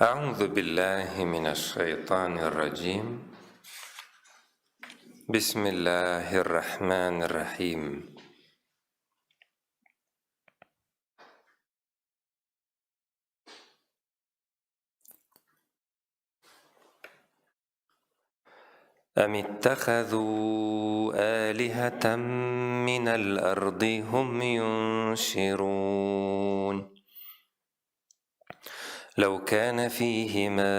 أعوذ بالله من الشيطان الرجيم. بسم الله الرحمن الرحيم. أم اتخذوا آلهة من الأرض هم ينشرون؟ لو كان فيهما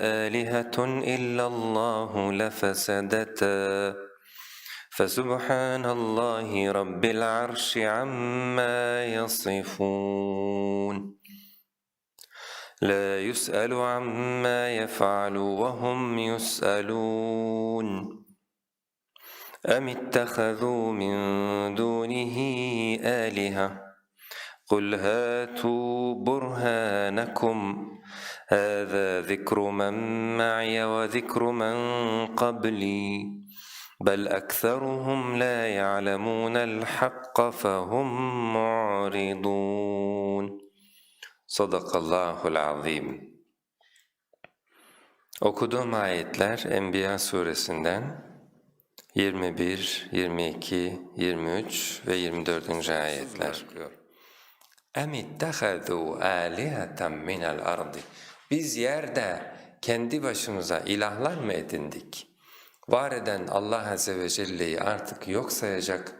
آلهة إلا الله لفسدتا. فسبحان الله رب العرش عما يصفون. لا يسأل عما يفعل وهم يسألون. أم اتخذوا من دونه آلهة؟ قل هاتوا برهانكم هذا ذكر من معي وذكر من قبلي بل أكثرهم لا يعلمون الحق فهم معرضون Sadakallahul azim. Okuduğum ayetler Enbiya suresinden 21, 22, 23 ve 24. ayetler. Em ittehadu aliheten minel ardi. Biz yerde kendi başımıza ilahlar mı edindik? Var eden Allah Azze ve Celle'yi artık yok sayacak,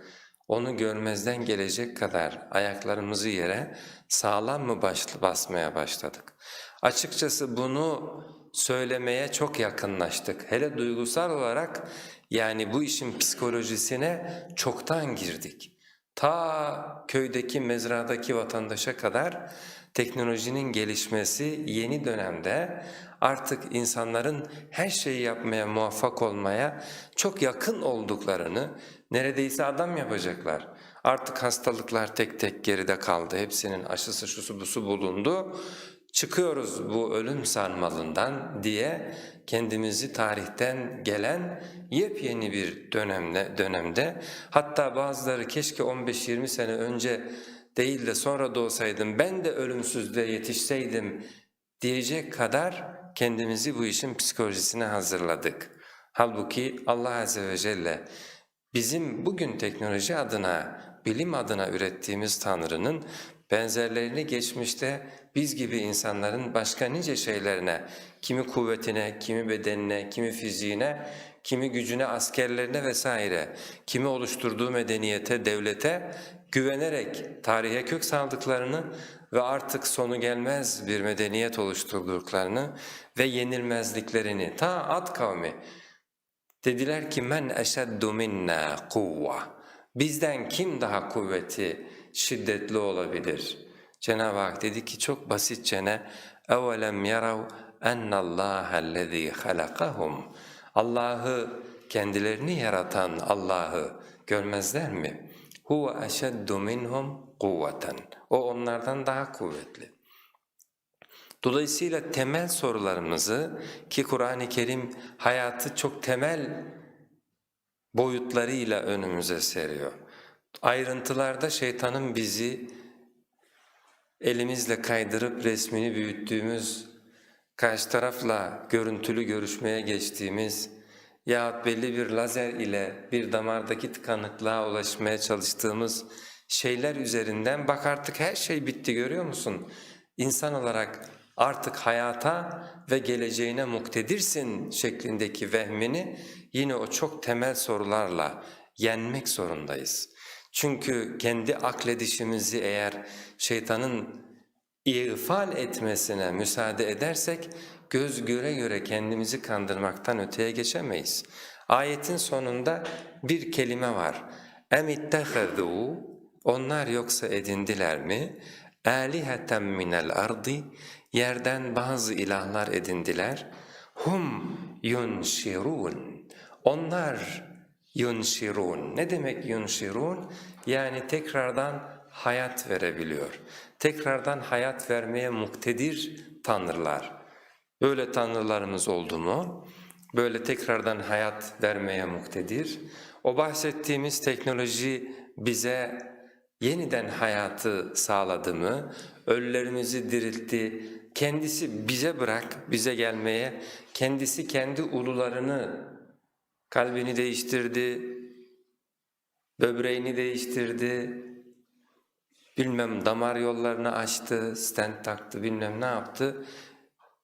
onu görmezden gelecek kadar ayaklarımızı yere sağlam mı basmaya başladık? Açıkçası bunu söylemeye çok yakınlaştık. Hele duygusal olarak yani bu işin psikolojisine çoktan girdik. Ta köydeki mezradaki vatandaşa kadar teknolojinin gelişmesi yeni dönemde artık insanların her şeyi yapmaya muvaffak olmaya çok yakın olduklarını neredeyse adam yapacaklar. Artık hastalıklar tek tek geride kaldı. Hepsinin aşısı şusu busu bulundu. Çıkıyoruz bu ölüm sarmalından diye kendimizi tarihten gelen yepyeni bir dönemde, dönemde hatta bazıları keşke 15-20 sene önce değil de sonra doğsaydım ben de ölümsüzlüğe yetişseydim diyecek kadar kendimizi bu işin psikolojisine hazırladık. Halbuki Allah Azze ve Celle bizim bugün teknoloji adına, bilim adına ürettiğimiz Tanrı'nın benzerlerini geçmişte biz gibi insanların başka nice şeylerine, kimi kuvvetine, kimi bedenine, kimi fiziğine, kimi gücüne, askerlerine vesaire, kimi oluşturduğu medeniyete, devlete güvenerek tarihe kök saldıklarını ve artık sonu gelmez bir medeniyet oluşturduklarını ve yenilmezliklerini ta Ad kavmi dediler ki men eşeddu minna kuvva bizden kim daha kuvveti şiddetli olabilir? Cenab-ı Hak dedi ki çok basitçene اَوَلَمْ يَرَوْا اَنَّ اللّٰهَ الَّذ۪ي خَلَقَهُمْ Allah'ı kendilerini yaratan Allah'ı görmezler mi? هُوَ اَشَدُّ مِنْهُمْ قُوَّةً O onlardan daha kuvvetli. Dolayısıyla temel sorularımızı ki Kur'an-ı Kerim hayatı çok temel boyutlarıyla önümüze seriyor. Ayrıntılarda şeytanın bizi elimizle kaydırıp resmini büyüttüğümüz, karşı tarafla görüntülü görüşmeye geçtiğimiz yahut belli bir lazer ile bir damardaki tıkanıklığa ulaşmaya çalıştığımız şeyler üzerinden bak artık her şey bitti görüyor musun? İnsan olarak artık hayata ve geleceğine muktedirsin şeklindeki vehmini yine o çok temel sorularla yenmek zorundayız. Çünkü kendi akledişimizi eğer şeytanın ifal etmesine müsaade edersek göz göre göre kendimizi kandırmaktan öteye geçemeyiz. Ayetin sonunda bir kelime var. اَمْ اتَّخَذُوا Onlar yoksa edindiler mi? آلِهَةً مِنَ الْأَرْضِ Yerden bazı ilahlar edindiler. Hum yunşirun. Onlar yunşirun. Ne demek yunşirun? Yani tekrardan hayat verebiliyor. Tekrardan hayat vermeye muktedir tanrılar. Böyle tanrılarımız oldu mu? Böyle tekrardan hayat vermeye muktedir. O bahsettiğimiz teknoloji bize yeniden hayatı sağladı mı? Ölülerimizi diriltti, kendisi bize bırak, bize gelmeye, kendisi kendi ulularını, kalbini değiştirdi, böbreğini değiştirdi, bilmem damar yollarını açtı, stent taktı, bilmem ne yaptı.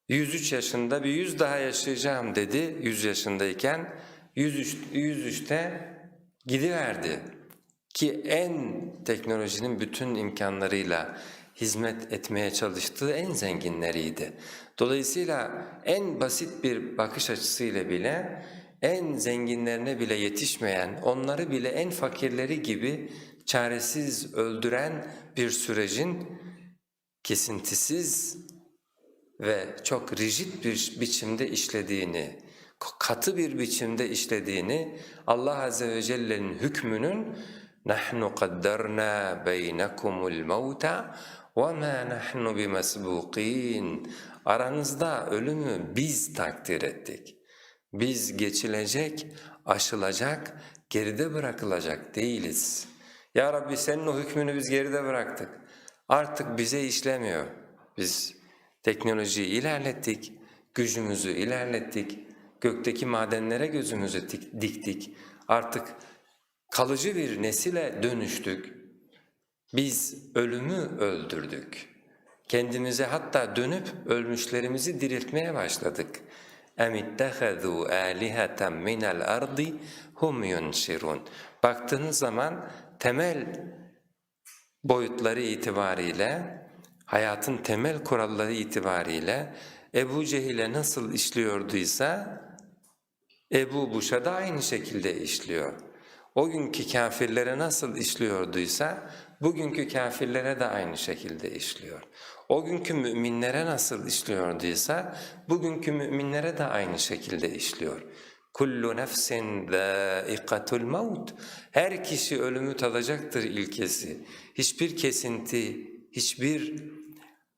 103 yaşında bir yüz daha yaşayacağım dedi 100 yaşındayken 103, 103'te gidiverdi. Ki en teknolojinin bütün imkanlarıyla hizmet etmeye çalıştığı en zenginleriydi. Dolayısıyla en basit bir bakış açısıyla bile en zenginlerine bile yetişmeyen, onları bile en fakirleri gibi çaresiz öldüren bir sürecin kesintisiz ve çok rigid bir biçimde işlediğini, katı bir biçimde işlediğini Allah Azze ve Celle'nin hükmünün نَحْنُ قَدَّرْنَا بَيْنَكُمُ الْمَوْتَ وَمَا نَحْنُ بِمَسْبُوقِينَ Aranızda ölümü biz takdir ettik. Biz geçilecek, aşılacak, geride bırakılacak değiliz. Ya Rabbi senin o hükmünü biz geride bıraktık. Artık bize işlemiyor. Biz teknolojiyi ilerlettik, gücümüzü ilerlettik, gökteki madenlere gözümüzü dik- diktik. Artık kalıcı bir nesile dönüştük. Biz ölümü öldürdük. Kendimize hatta dönüp ölmüşlerimizi diriltmeye başladık. اَمِ اتَّخَذُوا آلِهَةً مِنَ الْأَرْضِ هُمْ يُنْشِرُونَ Baktığınız zaman temel boyutları itibariyle, hayatın temel kuralları itibariyle Ebu Cehil'e nasıl işliyorduysa Ebu Buş'a da aynı şekilde işliyor. O günkü kafirlere nasıl işliyorduysa bugünkü kafirlere de aynı şekilde işliyor. O günkü müminlere nasıl işliyorduysa bugünkü müminlere de aynı şekilde işliyor. Kullu nefsin zâikatul maut. Her kişi ölümü tadacaktır ilkesi. Hiçbir kesinti, hiçbir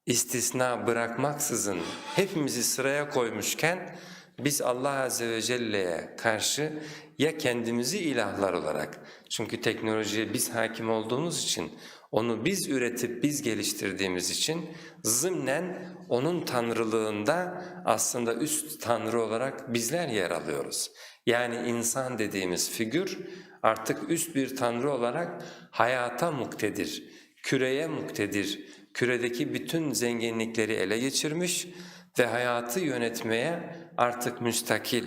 istisna bırakmaksızın hepimizi sıraya koymuşken biz Allah Azze ve Celle'ye karşı ya kendimizi ilahlar olarak çünkü teknolojiye biz hakim olduğumuz için onu biz üretip biz geliştirdiğimiz için zımnen onun tanrılığında aslında üst tanrı olarak bizler yer alıyoruz. Yani insan dediğimiz figür artık üst bir tanrı olarak hayata muktedir, küreye muktedir, küredeki bütün zenginlikleri ele geçirmiş ve hayatı yönetmeye artık müstakil,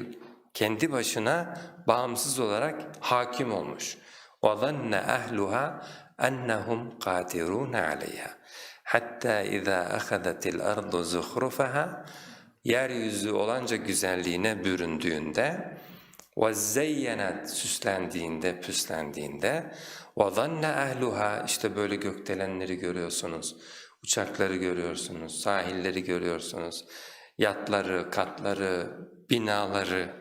kendi başına bağımsız olarak hakim olmuş. وَظَنَّ أَهْلُهَا أَنَّهُمْ قَادِرُونَ عَلَيْهَا حَتَّى إِذَا أَخَذَتِ الْأَرْضُ زُخْرُفَهَا Yeryüzü olanca güzelliğine büründüğünde وَزَّيَّنَتْ süslendiğinde, püslendiğinde وَظَنَّ أَهْلُهَا işte böyle gökdelenleri görüyorsunuz, uçakları görüyorsunuz, sahilleri görüyorsunuz, yatları, katları, binaları,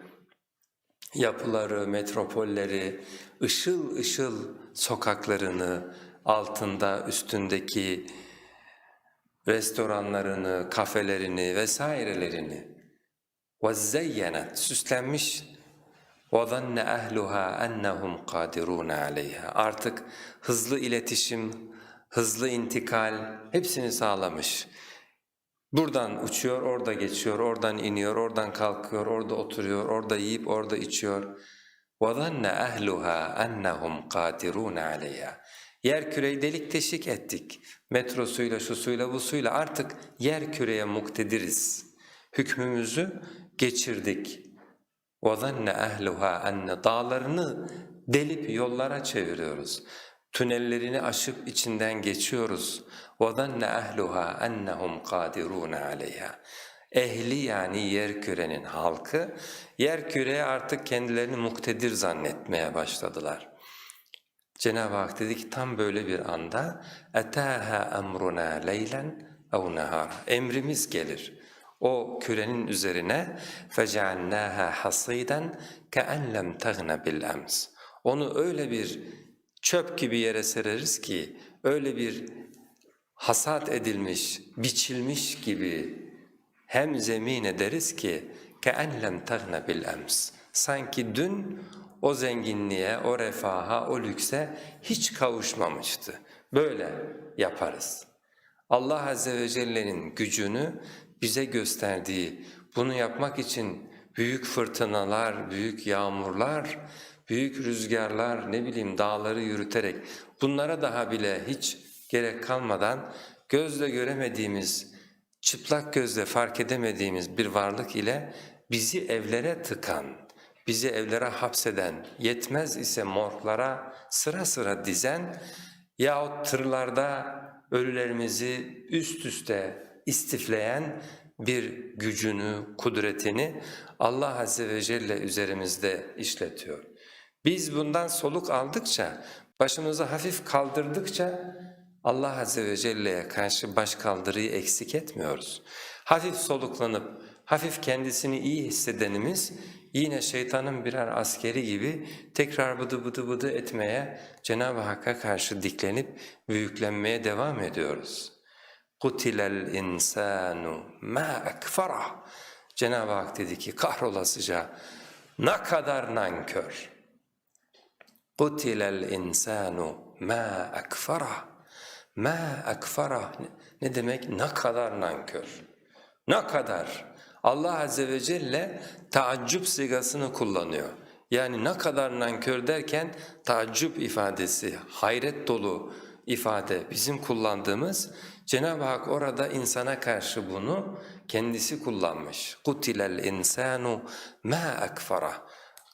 yapıları, metropolleri, ışıl ışıl sokaklarını, altında üstündeki restoranlarını, kafelerini vesairelerini وَزَّيَّنَتْ süslenmiş وَظَنَّ أَهْلُهَا أَنَّهُمْ قَادِرُونَ عَلَيْهَا Artık hızlı iletişim, hızlı intikal hepsini sağlamış. Buradan uçuyor, orada geçiyor, oradan iniyor, oradan kalkıyor, orada oturuyor, orada yiyip orada içiyor. وَظَنَّ أَهْلُهَا أَنَّهُمْ قَادِرُونَ عَلَيْهَا Yer küreyi delik teşik ettik. Metrosuyla, şu suyla, bu suyla artık yer küreye muktediriz. Hükmümüzü geçirdik. وَظَنَّ أَهْلُهَا أَنَّ Dağlarını delip yollara çeviriyoruz. Tünellerini aşıp içinden geçiyoruz. وَظَنَّ أَهْلُهَا أَنَّهُمْ قَادِرُونَ عَلَيْهَا Ehli yani yer kürenin halkı, yer küreye artık kendilerini muktedir zannetmeye başladılar. Cenab-ı Hak dedi ki tam böyle bir anda اَتَاهَا اَمْرُنَا لَيْلًا اَوْ نَهَارًا Emrimiz gelir. O kürenin üzerine فَجَعَلْنَاهَا حَصِيدًا كَأَنْ لَمْ تَغْنَ بِالْأَمْسِ Onu öyle bir çöp gibi yere sereriz ki, öyle bir hasat edilmiş, biçilmiş gibi hem zemin ederiz ki كَاَنْ لَمْ تَغْنَ بِالْأَمْسِ Sanki dün o zenginliğe, o refaha, o lükse hiç kavuşmamıştı. Böyle yaparız. Allah Azze ve Celle'nin gücünü bize gösterdiği, bunu yapmak için büyük fırtınalar, büyük yağmurlar, büyük rüzgarlar, ne bileyim dağları yürüterek bunlara daha bile hiç gerek kalmadan gözle göremediğimiz, çıplak gözle fark edemediğimiz bir varlık ile bizi evlere tıkan, bizi evlere hapseden, yetmez ise morglara sıra sıra dizen yahut tırlarda ölülerimizi üst üste istifleyen bir gücünü, kudretini Allah Azze ve Celle üzerimizde işletiyor. Biz bundan soluk aldıkça, başımızı hafif kaldırdıkça Allah Azze ve Celle'ye karşı baş kaldırıyı eksik etmiyoruz. Hafif soluklanıp, hafif kendisini iyi hissedenimiz yine şeytanın birer askeri gibi tekrar bıdı bıdı bıdı etmeye, Cenab-ı Hakk'a karşı diklenip büyüklenmeye devam ediyoruz. قُتِلَ الْاِنْسَانُ مَا اَكْفَرَهُ Cenab-ı Hak dedi ki kahrolasıca ne kadar nankör. قُتِلَ الْاِنْسَانُ مَا اَكْفَرَهُ مَا اَكْفَرَهُ ne demek? Ne kadar nankör. Ne kadar? Allah Azze ve Celle taaccüp sigasını kullanıyor. Yani ne kadar nankör derken taaccüp ifadesi, hayret dolu ifade bizim kullandığımız Cenab-ı Hak orada insana karşı bunu kendisi kullanmış. قُتِلَ الْاِنْسَانُ مَا اَكْفَرَهُ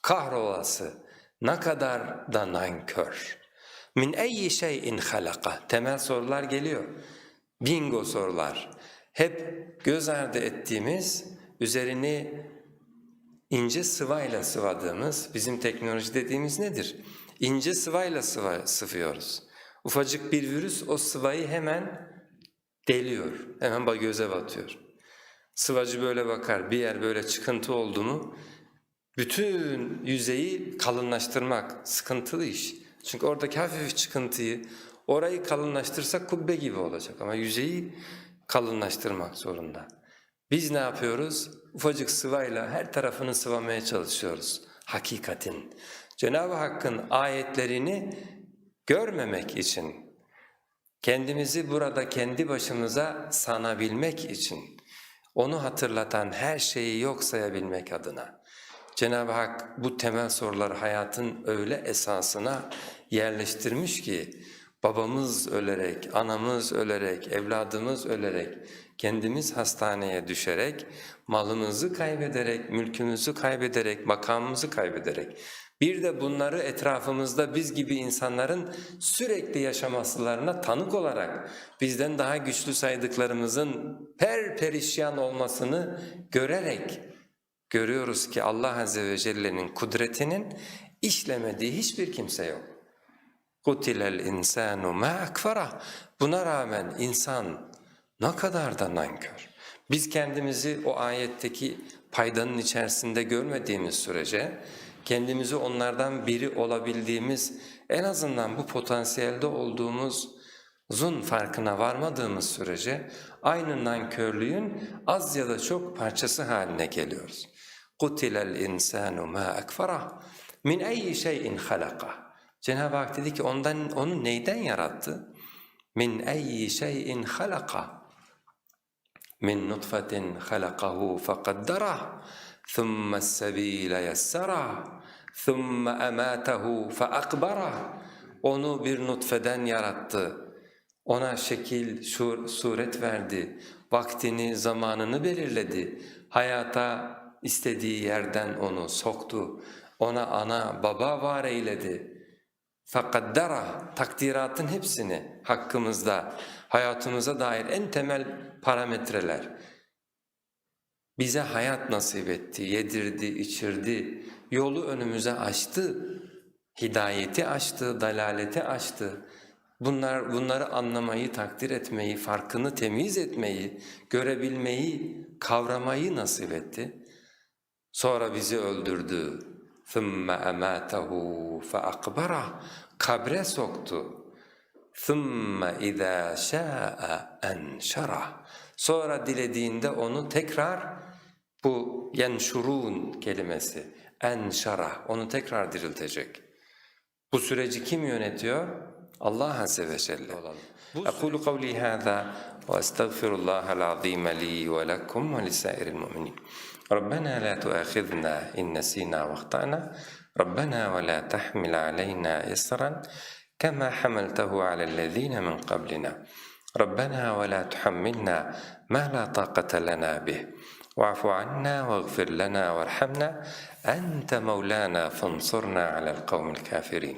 Kahrolası ne kadar da nankör. Min eyyi şeyin halaka. Temel sorular geliyor. Bingo sorular. Hep göz ardı ettiğimiz, üzerini ince sıvayla sıvadığımız, bizim teknoloji dediğimiz nedir? İnce sıvayla sıva, sıvıyoruz. Ufacık bir virüs o sıvayı hemen deliyor, hemen göze batıyor. Sıvacı böyle bakar, bir yer böyle çıkıntı oldu mu, bütün yüzeyi kalınlaştırmak sıkıntılı iş. Çünkü oradaki hafif çıkıntıyı, orayı kalınlaştırsak kubbe gibi olacak ama yüzeyi kalınlaştırmak zorunda. Biz ne yapıyoruz? Ufacık sıvayla her tarafını sıvamaya çalışıyoruz. Hakikatin. Cenab-ı Hakk'ın ayetlerini görmemek için, kendimizi burada kendi başımıza sanabilmek için, onu hatırlatan her şeyi yok sayabilmek adına. Cenab-ı Hak bu temel soruları hayatın öyle esasına yerleştirmiş ki, babamız ölerek, anamız ölerek, evladımız ölerek, kendimiz hastaneye düşerek, malımızı kaybederek, mülkümüzü kaybederek, makamımızı kaybederek, bir de bunları etrafımızda biz gibi insanların sürekli yaşamasılarına tanık olarak bizden daha güçlü saydıklarımızın per perişan olmasını görerek görüyoruz ki Allah Azze ve Celle'nin kudretinin işlemediği hiçbir kimse yok. قُتِلَ الْاِنْسَانُ مَا اَكْفَرَهُ Buna rağmen insan ne kadar da nankör. Biz kendimizi o ayetteki paydanın içerisinde görmediğimiz sürece, kendimizi onlardan biri olabildiğimiz, en azından bu potansiyelde olduğumuzun farkına varmadığımız sürece, aynı nankörlüğün az ya da çok parçası haline geliyoruz. قُتِلَ الْاِنْسَانُ مَا اَكْفَرَهُ مِنْ اَيِّ شَيْءٍ خَلَقَهُ Cenab-ı Hak dedi ki ondan onu neyden yarattı? Min eyyi şeyin halaka. Min nutfetin halakahu fekaddara. Thumma as-sabila yassara. Thumma amatahu faakbara. Onu bir nutfeden yarattı. Ona şekil, şur, suret verdi, vaktini, zamanını belirledi, hayata istediği yerden onu soktu, ona ana, baba var eyledi. Fakaddara takdiratın hepsini hakkımızda, hayatımıza dair en temel parametreler. Bize hayat nasip etti, yedirdi, içirdi, yolu önümüze açtı, hidayeti açtı, dalaleti açtı. Bunlar, bunları anlamayı, takdir etmeyi, farkını temiz etmeyi, görebilmeyi, kavramayı nasip etti. Sonra bizi öldürdü. ثُمَّ أَمَاتَهُ فَأَقْبَرَهُ Kabre soktu. ثُمَّ اِذَا شَاءَ اَنْشَرَهُ Sonra dilediğinde onu tekrar bu yenşurun kelimesi enşara onu tekrar diriltecek. Bu süreci kim yönetiyor? Azze ve Celle. أقول قولي هذا وأستغفر الله العظيم لي ولكم ولسائر المؤمنين. ربنا لا تؤاخذنا إن نسينا وأخطأنا. ربنا ولا تحمل علينا إصرا كما حملته على الذين من قبلنا. ربنا ولا تحملنا ما لا طاقة لنا به. واعف عنا واغفر لنا وارحمنا. أنت مولانا فانصرنا على القوم الكافرين.